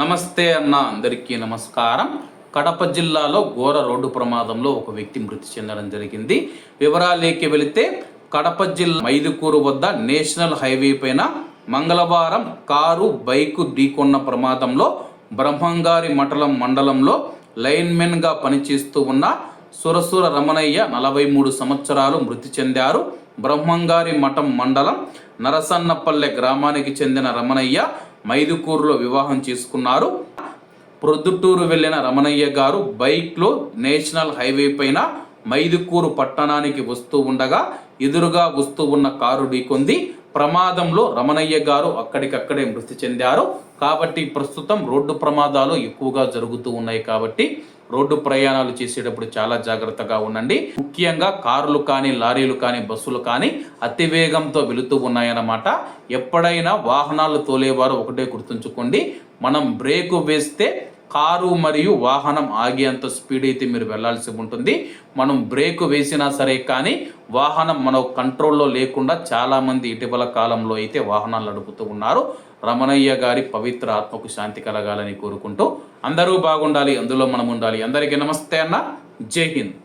నమస్తే అన్న అందరికీ నమస్కారం. కడప జిల్లాలో ఘోర రోడ్డు ప్రమాదంలో ఒక వ్యక్తి మృతి చెందడం జరిగింది. వివరాలేకి వెళితే కడప జిల్లా మైదుకూరు వద్ద నేషనల్ హైవే పైన మంగళవారం కారు బైకు ఢీకొన్న ప్రమాదంలో బ్రహ్మంగారి మఠలం మండలంలో లైన్మెన్గా పనిచేస్తూ ఉన్న సురసుర రమణయ్య నలభై మూడు సంవత్సరాలు మృతి చెందారు. బ్రహ్మంగారి మఠం మండలం నరసన్నపల్లె గ్రామానికి చెందిన రమణయ్య మైదుకూరులో వివాహం చేసుకున్నారు. ప్రొద్దుటూరు వెళ్ళిన రమణయ్య గారు బైక్లో నేషనల్ హైవే పైన మైదుకూరు పట్టణానికి వస్తూ ఉండగా ఎదురుగా వస్తూ ఉన్న కారు ఢీకొంది. ప్రమాదంలో రమణయ్య గారు అక్కడికక్కడే మృతి చెందారు. కాబట్టి ప్రస్తుతం రోడ్డు ప్రమాదాలు ఎక్కువగా జరుగుతూ ఉన్నాయి కాబట్టి రోడ్డు ప్రయాణాలు చేసేటప్పుడు చాలా జాగ్రత్తగా ఉండండి. ముఖ్యంగా కార్లు కానీ లారీలు కానీ బస్సులు కానీ అతి వేగంతో వెళుతూ ఉన్నాయన్నమాట. ఎప్పుడైనా వాహనాలు తోలేవారు ఒకటే గుర్తుంచుకోండి. మనం బ్రేకు వేస్తే కారు మరియు వాహనం ఆగేంత స్పీడ్ అయితే మీరు వెళ్ళాల్సి ఉంటుంది. మనం బ్రేక్ వేసినా సరే కానీ వాహనం మన కంట్రోల్లో లేకుండా చాలామంది ఇటీవల కాలంలో అయితే వాహనాలు నడుపుతూ ఉన్నారు. రమణయ్య గారి పవిత్ర ఆత్మకు శాంతి కలగాలని కోరుకుంటూ అందరూ బాగుండాలి అందులో మనం ఉండాలి. అందరికీ నమస్తే అన్న. జై హింద్.